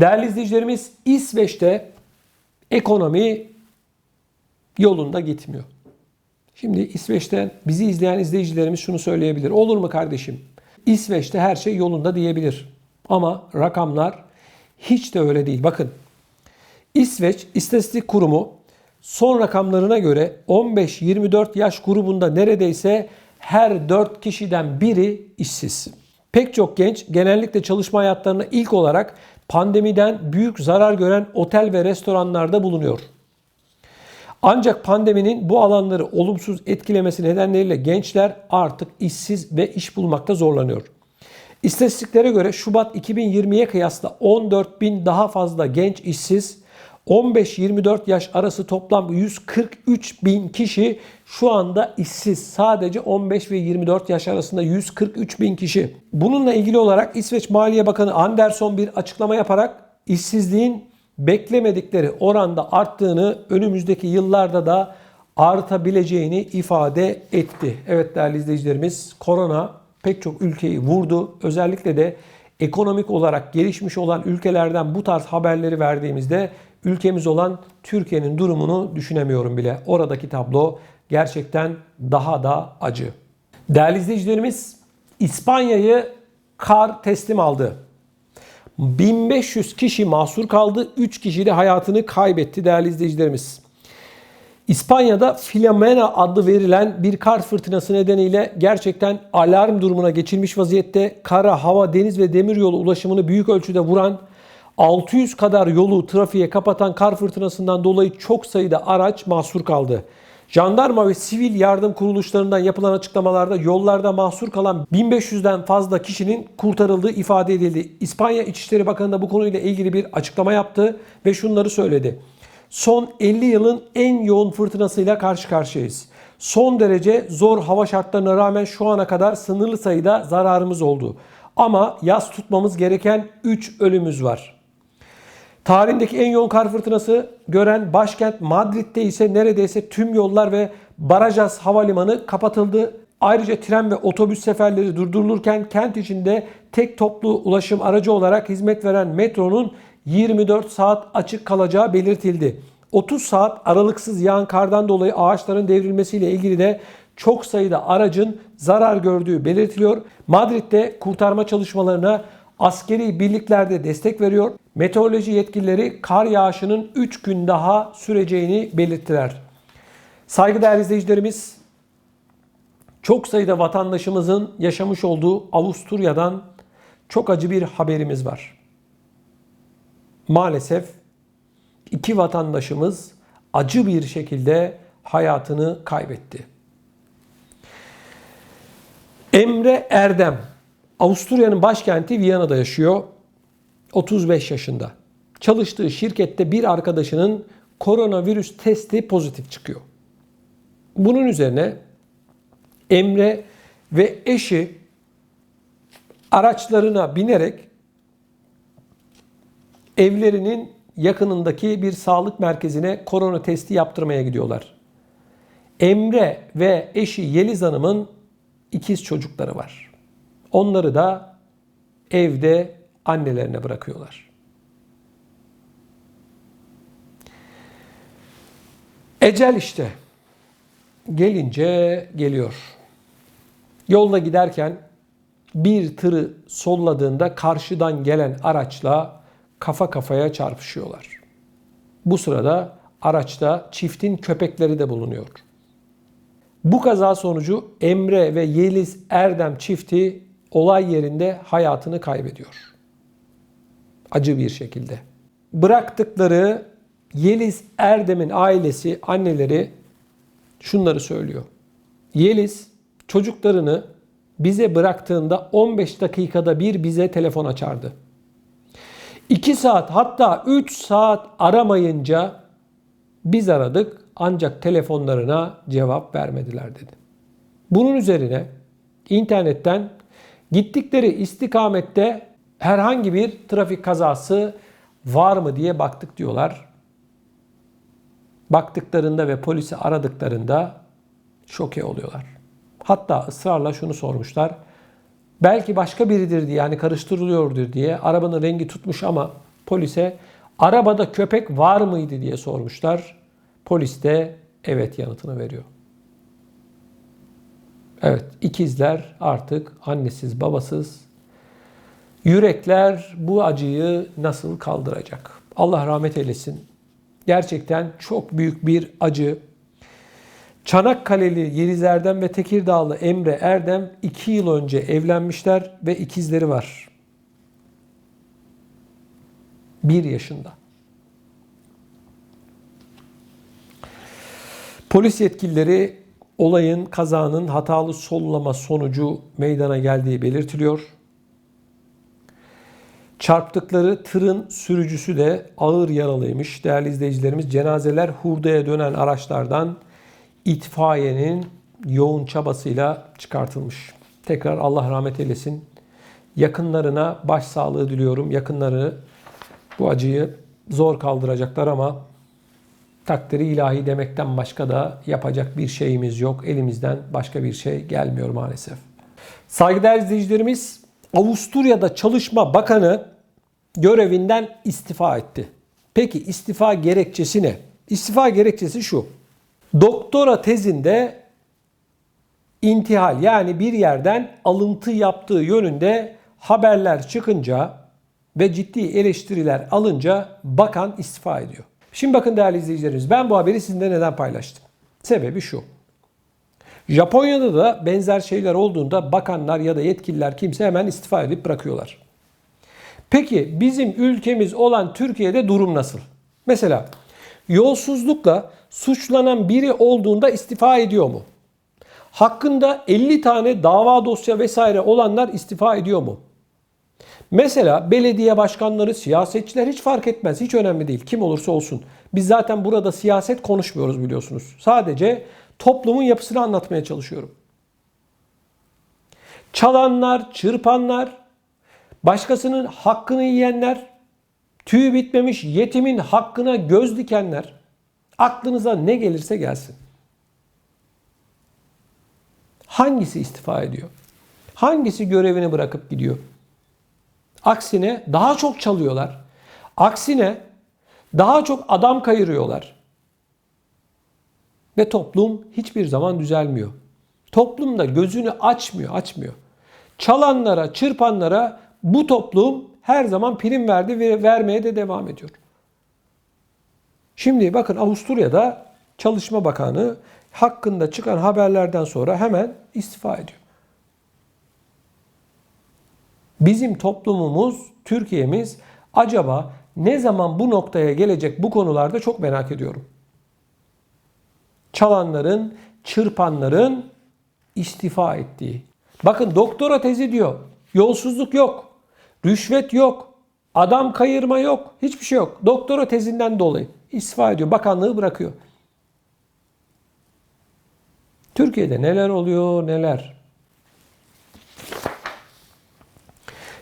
Değerli izleyicilerimiz İsveç'te ekonomi yolunda gitmiyor. Şimdi İsveç'ten bizi izleyen izleyicilerimiz şunu söyleyebilir. Olur mu kardeşim? İsveç'te her şey yolunda diyebilir. Ama rakamlar hiç de öyle değil. Bakın İsveç İstatistik Kurumu son rakamlarına göre 15-24 yaş grubunda neredeyse her 4 kişiden biri işsiz. Pek çok genç genellikle çalışma hayatlarına ilk olarak pandemiden büyük zarar gören otel ve restoranlarda bulunuyor. Ancak pandeminin bu alanları olumsuz etkilemesi nedeniyle gençler artık işsiz ve iş bulmakta zorlanıyor. İstatistiklere göre Şubat 2020'ye kıyasla 14 bin daha fazla genç işsiz, 15-24 yaş arası toplam 143 bin kişi şu anda işsiz. Sadece 15 ve 24 yaş arasında 143 bin kişi. Bununla ilgili olarak İsveç Maliye Bakanı Anderson bir açıklama yaparak işsizliğin beklemedikleri oranda arttığını önümüzdeki yıllarda da artabileceğini ifade etti. Evet değerli izleyicilerimiz korona pek çok ülkeyi vurdu. Özellikle de ekonomik olarak gelişmiş olan ülkelerden bu tarz haberleri verdiğimizde ülkemiz olan Türkiye'nin durumunu düşünemiyorum bile. Oradaki tablo gerçekten daha da acı. Değerli izleyicilerimiz İspanya'yı kar teslim aldı. 1500 kişi mahsur kaldı. 3 kişi de hayatını kaybetti değerli izleyicilerimiz. İspanya'da Filomena adlı verilen bir kar fırtınası nedeniyle gerçekten alarm durumuna geçilmiş vaziyette kara, hava, deniz ve demiryolu ulaşımını büyük ölçüde vuran 600 kadar yolu trafiğe kapatan kar fırtınasından dolayı çok sayıda araç mahsur kaldı. Jandarma ve sivil yardım kuruluşlarından yapılan açıklamalarda yollarda mahsur kalan 1500'den fazla kişinin kurtarıldığı ifade edildi. İspanya İçişleri Bakanı da bu konuyla ilgili bir açıklama yaptı ve şunları söyledi. Son 50 yılın en yoğun fırtınasıyla karşı karşıyayız. Son derece zor hava şartlarına rağmen şu ana kadar sınırlı sayıda zararımız oldu. Ama yaz tutmamız gereken 3 ölümümüz var. Tarihindeki en yoğun kar fırtınası gören başkent Madrid'de ise neredeyse tüm yollar ve Barajas Havalimanı kapatıldı. Ayrıca tren ve otobüs seferleri durdurulurken kent içinde tek toplu ulaşım aracı olarak hizmet veren metronun 24 saat açık kalacağı belirtildi. 30 saat aralıksız yağan kardan dolayı ağaçların devrilmesiyle ilgili de çok sayıda aracın zarar gördüğü belirtiliyor. Madrid'de kurtarma çalışmalarına askeri birliklerde destek veriyor. Meteoroloji yetkilileri kar yağışının 3 gün daha süreceğini belirttiler. Saygıdeğer izleyicilerimiz, çok sayıda vatandaşımızın yaşamış olduğu Avusturya'dan çok acı bir haberimiz var. Maalesef iki vatandaşımız acı bir şekilde hayatını kaybetti. Emre Erdem, Avusturya'nın başkenti Viyana'da yaşıyor. 35 yaşında. Çalıştığı şirkette bir arkadaşının koronavirüs testi pozitif çıkıyor. Bunun üzerine Emre ve eşi araçlarına binerek evlerinin yakınındaki bir sağlık merkezine korona testi yaptırmaya gidiyorlar. Emre ve eşi Yeliz Hanım'ın ikiz çocukları var. Onları da evde annelerine bırakıyorlar. Ecel işte gelince geliyor. Yolda giderken bir tırı solladığında karşıdan gelen araçla kafa kafaya çarpışıyorlar. Bu sırada araçta çiftin köpekleri de bulunuyor. Bu kaza sonucu Emre ve Yeliz Erdem çifti olay yerinde hayatını kaybediyor. Acı bir şekilde. Bıraktıkları Yeliz Erdem'in ailesi, anneleri şunları söylüyor. Yeliz çocuklarını bize bıraktığında 15 dakikada bir bize telefon açardı. 2 saat hatta 3 saat aramayınca biz aradık ancak telefonlarına cevap vermediler dedi. Bunun üzerine internetten gittikleri istikamette herhangi bir trafik kazası var mı diye baktık diyorlar. Baktıklarında ve polisi aradıklarında şoke oluyorlar. Hatta ısrarla şunu sormuşlar. Belki başka biridir diye yani karıştırılıyordur diye arabanın rengi tutmuş ama polise arabada köpek var mıydı diye sormuşlar. Polis de evet yanıtını veriyor. Evet, ikizler artık annesiz babasız. Yürekler bu acıyı nasıl kaldıracak? Allah rahmet eylesin. Gerçekten çok büyük bir acı. Çanakkale'li Yeliz Erdem ve Tekirdağlı Emre Erdem 2 yıl önce evlenmişler ve ikizleri var. 1 yaşında. Polis yetkilileri olayın kazanın hatalı sollama sonucu meydana geldiği belirtiliyor. Çarptıkları tırın sürücüsü de ağır yaralıymış. Değerli izleyicilerimiz cenazeler hurdaya dönen araçlardan itfaiyenin yoğun çabasıyla çıkartılmış. Tekrar Allah rahmet eylesin. Yakınlarına başsağlığı diliyorum. Yakınları bu acıyı zor kaldıracaklar ama takdiri ilahi demekten başka da yapacak bir şeyimiz yok. Elimizden başka bir şey gelmiyor maalesef. Saygıdeğer izleyicilerimiz, Avusturya'da Çalışma Bakanı görevinden istifa etti. Peki istifa gerekçesi ne? İstifa gerekçesi şu. Doktora tezinde intihal yani bir yerden alıntı yaptığı yönünde haberler çıkınca ve ciddi eleştiriler alınca bakan istifa ediyor. Şimdi bakın değerli izleyicilerimiz ben bu haberi sizinle neden paylaştım? Sebebi şu. Japonya'da da benzer şeyler olduğunda bakanlar ya da yetkililer kimse hemen istifa edip bırakıyorlar. Peki bizim ülkemiz olan Türkiye'de durum nasıl? Mesela yolsuzlukla suçlanan biri olduğunda istifa ediyor mu? Hakkında 50 tane dava dosya vesaire olanlar istifa ediyor mu? Mesela belediye başkanları, siyasetçiler hiç fark etmez. Hiç önemli değil. Kim olursa olsun. Biz zaten burada siyaset konuşmuyoruz biliyorsunuz. Sadece toplumun yapısını anlatmaya çalışıyorum. Çalanlar, çırpanlar, başkasının hakkını yiyenler, tüyü bitmemiş yetimin hakkına göz dikenler, aklınıza ne gelirse gelsin. Hangisi istifa ediyor? Hangisi görevini bırakıp gidiyor? Aksine daha çok çalıyorlar. Aksine daha çok adam kayırıyorlar. Ve toplum hiçbir zaman düzelmiyor. Toplum da gözünü açmıyor, açmıyor. Çalanlara, çırpanlara bu toplum her zaman prim verdi ve vermeye de devam ediyor. Şimdi bakın Avusturya'da Çalışma Bakanı hakkında çıkan haberlerden sonra hemen istifa ediyor. Bizim toplumumuz, Türkiye'miz acaba ne zaman bu noktaya gelecek bu konularda çok merak ediyorum. Çalanların, çırpanların istifa ettiği. Bakın doktora tezi diyor. Yolsuzluk yok. Rüşvet yok. Adam kayırma yok. Hiçbir şey yok. Doktora tezinden dolayı istifa ediyor. Bakanlığı bırakıyor. Türkiye'de neler oluyor neler.